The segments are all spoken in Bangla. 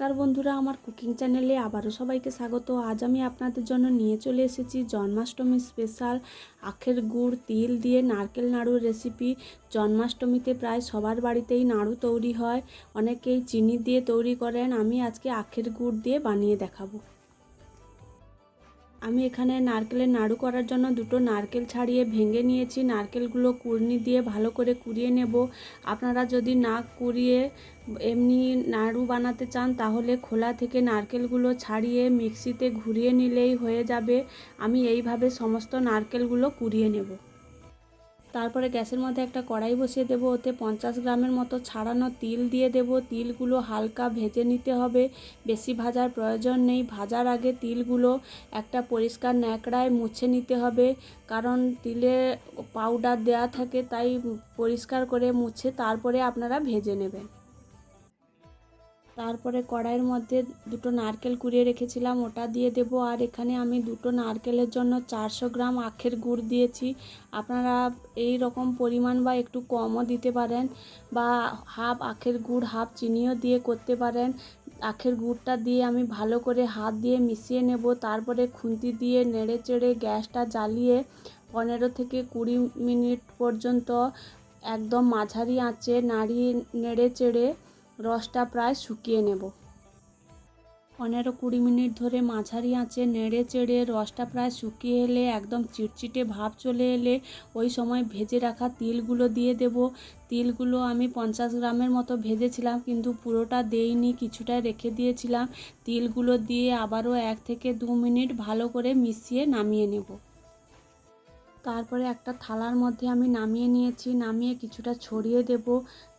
নমস্কার বন্ধুরা, আমার কুকিং চ্যানেলে আবারও সবাইকে স্বাগত। আজ আমি আপনাদের জন্য নিয়ে চলে এসেছি জন্মাষ্টমী স্পেশাল আখের গুড়, তিল দিয়ে নারকেল নাড়ুর রেসিপি। জন্মাষ্টমীতে প্রায় সবার বাড়িতেই নাড়ু তৈরি হয়। অনেকেই চিনি দিয়ে তৈরি করেন। আমি আজকে আখের গুড় দিয়ে বানিয়ে দেখাবো। আমি এখানে নারকেলের নাড়ু করার জন্য দুটো নারকেল ছাড়িয়ে ভেঙে নিয়েছি। নারকেলগুলো কুড়নি দিয়ে ভালো করে কুড়িয়ে নেব। আপনারা যদি না কুড়িয়ে এমনি নাড়ু বানাতে চান, তাহলে খোলা থেকে নারকেলগুলো ছাড়িয়ে মিক্সিতে ঘুরিয়ে নিলেই হয়ে যাবে। আমি এইভাবে সমস্ত নারকেলগুলো কুড়িয়ে নেব। তারপরে গ্যাসের মধ্যে একটা কড়াই বসিয়ে দেবো, ওতে পঞ্চাশ গ্রামের মতো ছাড়ানো তিল দিয়ে দেব। তিলগুলো হালকা ভেজে নিতে হবে, বেশি ভাজার প্রয়োজন নেই। ভাজার আগে তিলগুলো একটা পরিষ্কার ন্যাকড়ায় মুছে নিতে হবে, কারণ তিলে পাউডার দেয়া থাকে, তাই পরিষ্কার করে মুছে তারপরে আপনারা ভেজে নেবেন। তারপরে কড়াইয়ের মধ্যে দুটো নারকেল কুড়িয়ে রেখেছিলাম, ওটা দিয়ে দেব। আর এখানে আমি দুটো নারকেলের জন্য চারশো গ্রাম আখের গুড় দিয়েছি। আপনারা এই রকম পরিমাণ বা একটু কমও দিতে পারেন বা হাফ আখের গুড়, হাফ চিনিও দিয়ে করতে পারেন। আখের গুড়টা দিয়ে আমি ভালো করে হাত দিয়ে মিশিয়ে নেব। তারপরে খুন্তি দিয়ে নেড়ে চেড়ে গ্যাসটা জ্বালিয়ে পনেরো থেকে কুড়ি মিনিট পর্যন্ত একদম মাঝারি আঁচে নাড়িয়ে, নেড়ে চেড়ে রসটা প্রায় শুকিয়ে নেব। পনেরো কুড়ি মিনিট ধরে মাঝারি আঁচে নেড়ে চেড়ে রসটা প্রায় শুকিয়ে এলে একদম চিটচিটে ভাব চলে এলে ওই সময় ভেজে রাখা তিলগুলো দিয়ে দেব। তিলগুলো আমি পঞ্চাশ গ্রামের মতো ভেজেছিলাম কিন্তু পুরোটা দেইনি কিছুটা রেখে দিয়েছিলাম। তিলগুলো দিয়ে আবারও এক থেকে দু মিনিট ভালো করে মিশিয়ে নামিয়ে নেব। তারপরে একটা থালার মধ্যে আমি নামিয়ে নিয়েছি। নামিয়ে কিছুটা ছড়িয়ে দেব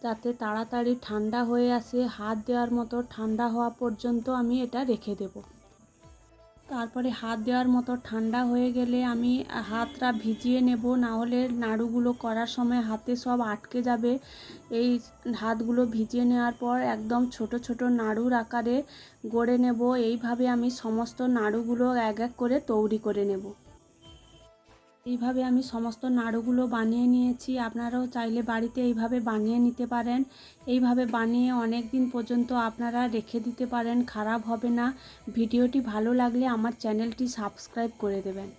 যাতে তাড়াতাড়ি ঠান্ডা হয়ে আসে। হাত দেওয়ার মতো ঠান্ডা হওয়া পর্যন্ত আমি এটা রেখে দেব। তারপরে হাত দেওয়ার মতো ঠান্ডা হয়ে গেলে আমি হাতটা ভিজিয়ে নেব। না হলে নাড়ুগুলো করার সময় হাতে সব আটকে যাবে। এই হাতগুলো ভিজিয়ে নেওয়ার পর একদম ছোট ছোট নাড়ুর আকারে গড়ে নেব। এইভাবে আমি সমস্ত নাড়ুগুলো এক এক করে তৈরি করে নেব। এইভাবে আমি সমস্ত নাড়ুগুলো বানিয়ে নিয়েছি। আপনারাও চাইলে বাড়িতে এইভাবে বানিয়ে নিতে পারেন। এইভাবে বানিয়ে অনেক দিন পর্যন্ত আপনারা রেখে দিতে পারেন, খারাপ হবে না। ভিডিওটি ভালো লাগলে আমার চ্যানেলটি সাবস্ক্রাইব করে দেবেন।